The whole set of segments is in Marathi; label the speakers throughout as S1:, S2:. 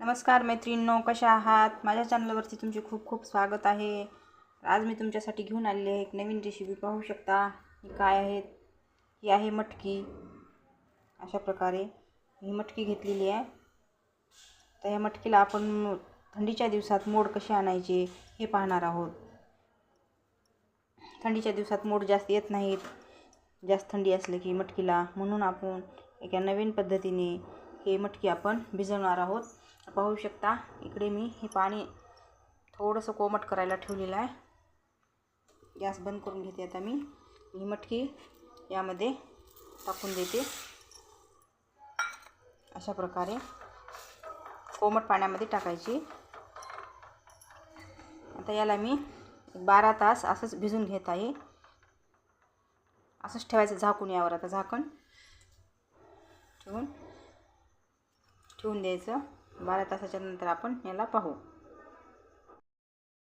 S1: नमस्कार मैत्रिणींनो कशा आहात? माझ्या चॅनलवरती तुमचे खूप खूप स्वागत आहे. आज मी तुमच्यासाठी घेऊन आलेली आहे एक नवीन रेसिपी पाहू शकता ही काय आहेत ही आहे मटकी. अशा प्रकारे ही मटकी घेतलेली आहे. तर ह्या मटकीला आपण थंडीच्या दिवसात मोड कसे आणायचे हे पाहणार आहोत. थंडीच्या दिवसात मोड जास्त येत नाहीत. जास्त थंडी असले की मटकीला. म्हणून आपण एका नवीन पद्धतीने हे मटकी आपण भिजवणार आहोत. पाहू शकता. इकडे मी हे पाणी थोडंसं कोमट करायला ठेवलेलं आहे. गॅस बंद करून घेते आता मी. ही मटकी यामध्ये टाकून देते. अशा प्रकारे कोमट पाण्यामध्ये टाकायची. आता याला मी बारा तास असंच भिजून घेत आहे. असंच ठेवायचं झाकून यावर आता झाकण. ठेवून ठेवून द्यायचं. बारा तासाच्या नंतर आपण याला पाहू.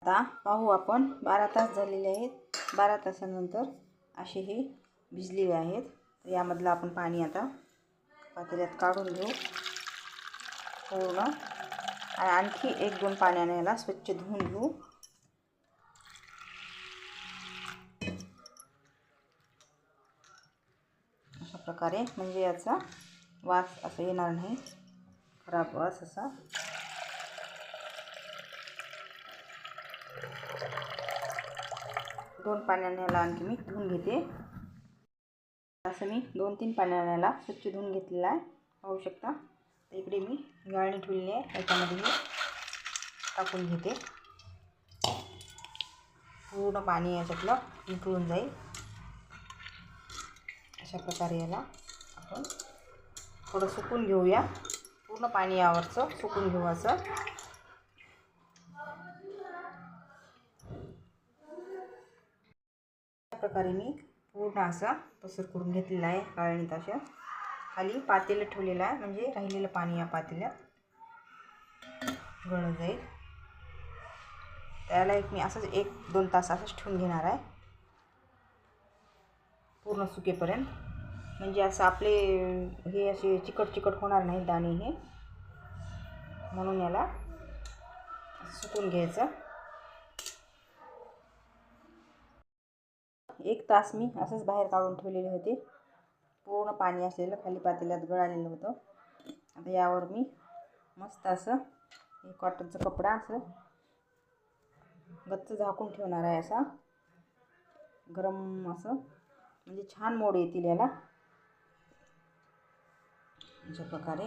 S1: आता पाहू आपण बारा तास झालेले आहेत. बारा तासानंतर असे हे भिजलेले आहेत. यामधलं आपण पाणी आता पातेल्यात काढून घेऊ. पूर्ण. आणि आणखी एक दोन पाण्याने याला स्वच्छ धुवून घेऊ. अशा प्रकारे म्हणजे याचा वास असं येणार नाही. खराब वास असा दोन पाण्याने ह्याला आणखी मी धुवून घेते. असं मी दोन तीन पाण्याने स्वच्छ धुवून घेतलेला आहे. पाहू शकता. तर इकडे मी गाळणी ठेवलेली आहे. त्याच्यामध्ये मी टाकून घेते. पूर्ण पाणी याच्यातलं निकळून जाईल. अशा प्रकारे याला आपण थोडं सुकून घेऊया. पूर्ण पाणी यावरचं सुकून घेऊ असं. अशा प्रकारे मी पूर्ण असा पसर करून घेतलेला आहे काळणीत अशा खाली पातेलं ठेवलेलं आहे म्हणजे राहिलेलं पाणी या पातेल्यात. गळून जाईल. त्याला एक मी असंच एक दोन तास असंच ठेवून घेणार आहे. पूर्ण सुकेपर्यंत. म्हणजे असं आपले हे असे चिकट चिकट होणार नाही दाणे हे. म्हणून याला सुकून घ्यायचं. एक तास मी असंच बाहेर काढून ठेवलेले होते. पूर्ण पाणी असलेलं खाली पातेल्यात गळालेलं होतं. आता यावर मी मस्त असं हे कॉटनचं कपडा असं गच्च झाकून ठेवणार आहे असा. गरम असं म्हणजे छान मोड येतील याला. अशा प्रकारे.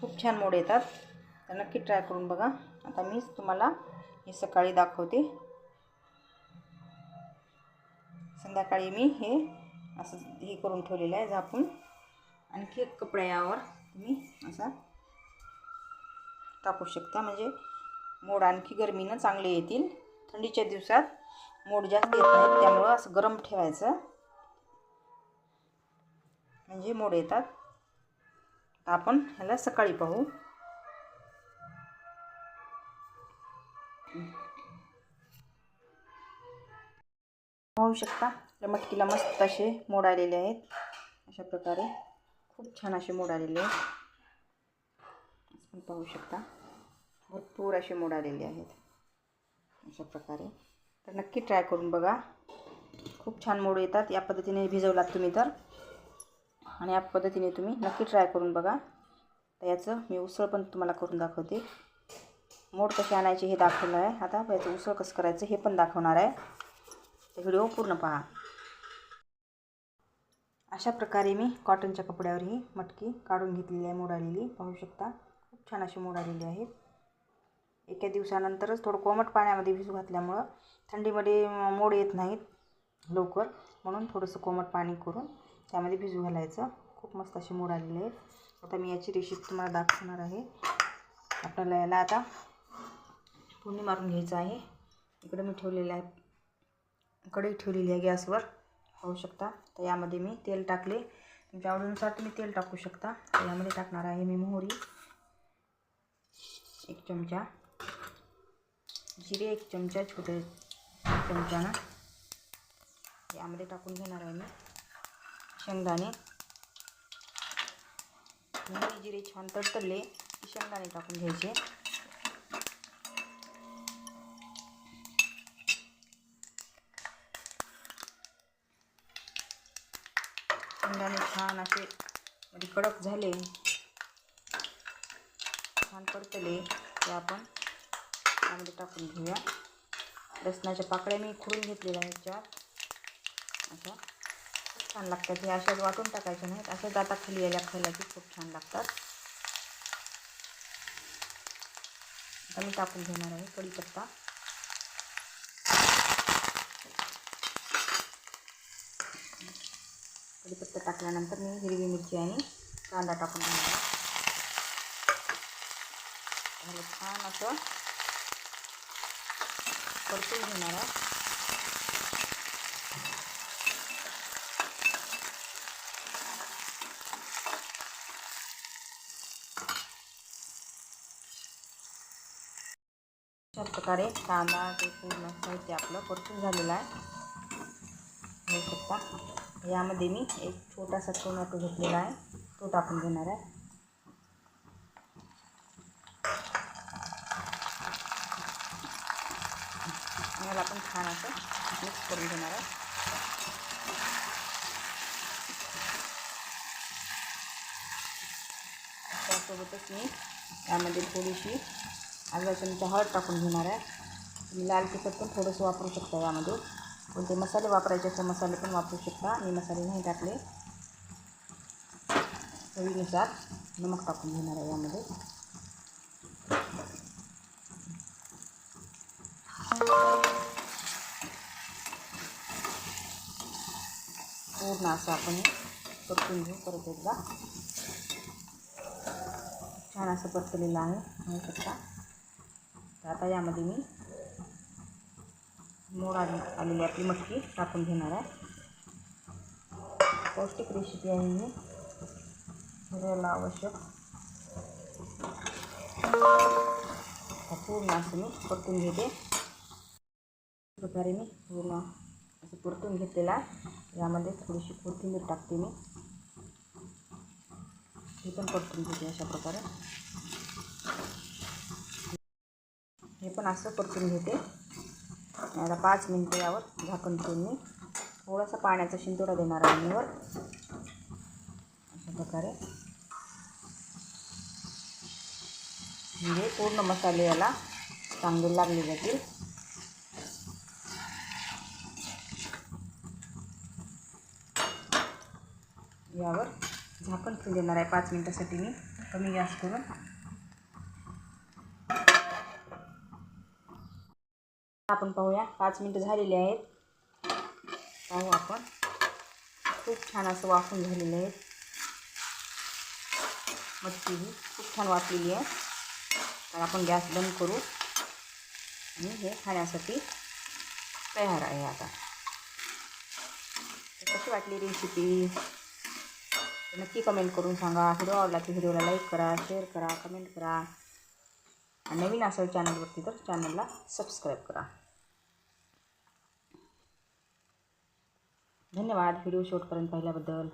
S1: खूप छान मोड येतात. तर नक्की ट्राय करून बघा. आता मीच तुम्हाला हे सकाळी दाखवते. संध्याकाळी मी हे असं हे करून ठेवलेलं आहे झाकून. आणखी एक कपडा यावर तुम्ही असा टाकू शकता. म्हणजे मोड आणखी गरमीनं चांगले येतील. थंडीच्या दिवसात मोड जास्त येत नाहीत त्यामुळं असं गरम ठेवायचं. म्हणजे मोड येतात. आपण ह्याला सकाळी पाहू. पाहू शकता त्या मटकीला मस्त असे मोड आलेले आहेत. अशा प्रकारे खूप छान असे मोड आलेले आहेत. आपण पाहू शकता. भरपूर असे मोड आलेले आहेत. अशा प्रकारे. तर नक्की ट्राय करून बघा. खूप छान मोड येतात. या पद्धतीने भिजवलात तुम्ही तर. आणि या पद्धतीने तुम्ही नक्की ट्राय करून बघा. तर याचं मी उसळ पण तुम्हाला करून दाखवते. मोड कसे आणायचे हे दाखवलं आहे. आता याचं उसळ कसं करायचं हे पण दाखवणार आहे. तर व्हिडिओ पूर्ण पहा. अशा प्रकारे मी कॉटनच्या कपड्यावर ही मटकी काढून घेतलेली आहे मोड आलेली. पाहू शकता खूप छान अशी मोड आलेली आहेत एका दिवसानंतरच थोडं कोमट पाण्यामध्ये भिजू घातल्यामुळं थंडीमध्ये मोड येत नाहीत लवकर. म्हणून थोडंसं कोमट पाणी करून त्यामध्ये भिजू घालायचं. खूप मस्त असे मोड आलेले आहेत आता मी याची रेसिपी तुम्हाला दाखवणार आहे. आपल्याला याला आता पुणे मारून घ्यायचं आहे. इकडे मी ठेवलेलं आहे. कढई ठेवलेली आहे गॅसवर. पाहू शकता. तर यामध्ये मी तेल टाकले. तुमच्या आवडीनुसार तुम्ही तेल टाकू शकता. तर यामध्ये टाकणार आहे मी मोहरी. एक चमचा. जिरे एक चमचा छोटे चमच्यानं यामध्ये टाकून घेणार आहे मी. शेंगदाणे. मोहरी जिरे छान तडतडले शेंगदाणे टाकून घ्यायचे. शेंगदाणे छान असे म्हणजे कडक झाले. छान परतले ते आपण त्यामध्ये टाकून घेऊया. लसणाच्या पाकळ्या मी खुडून घेतलेल्या आहेत चार. अशा. छान लागतात. हे अशाच वाटून टाकायचे नाहीत. अशाच आता खाली यायला खायला की खूप छान लागतात. आता मी टाकून घेणार आहे कढीपत्ता. कढीपत्ता टाकल्यानंतर मी हिरवी मिरची आणि कांदा टाकून घेणार आहे. छान असं परतून घेणार आहे. अशा प्रकारे कांदा ते पूर्ण साहित्य आपलं परतून झालेलं आहे. हे शकता यामध्ये मी एक छोटासा टोमॅटो घेतलेला आहे. तो टाकून घेणार आहे. याला आपण छान असं मिक्स करून घेणार आहे. त्यासोबतच मी यामध्ये थोडीशी अर्धा चमचा हळद टाकून घेणार आहे. तुम्ही लाल तिखट पण थोडंसं वापरू शकता यामध्ये. कोणते मसाले वापरायचे असं मसाले पण वापरू शकता. मी मसाले नाही टाकले. चवीनुसार नमक टाकून घेणार आहे यामध्ये. पूर्ण असं आपण परतून घेऊ परत एकदा. छान असं परतलेलं आहे. म्हणू शकता. तर आता यामध्ये मी मोड आली आलेली आपली मटकी टाकून घेणार आहे. पौष्टिक रेसिपी आहे ही. शरीराला आवश्यक. पूर्ण असं मी परतून घेते. प्रकारे मी पूर्ण असं परतून घेतलेला यामध्ये थोडीशी कोथिंबीर टाकते मी. हे पण परतून घेते अशा प्रकारे. हे पण असं परतून घेते. आता पाच मिनटं यावर झाकण ठेवून मी. थोडासा पाण्याचा शिंतोडा देणार आहे मीवर अशा प्रकारे. म्हणजे पूर्ण मसाले याला चांगले लागले जातील. यावर झाकण ठेवून देणार आहे पाच मिनटासाठी मी. कमी गॅस करून. आपण पाहूया. पाच मिनटं झालेली आहेत. पाहू आपण. खूप छान असं वाफून झालेलं आहे. मच्छी ही खूप छान वाफलेली आहे. तर आपण गॅस बंद करू. आणि हे खाण्यासाठी तयार आहे आता. कशी वाटली रेसिपी नक्की कमेंट करून सांगा. व्हिडिओ आवडला की व्हिडिओला लाईक करा शेअर करा कमेंट करा. नवीन असेल चॅनलवरती तर चॅनलला सबस्क्राईब करा. धन्यवाद. व्हिडिओ शॉर्टपर्यंत पाहिल्याबद्दल.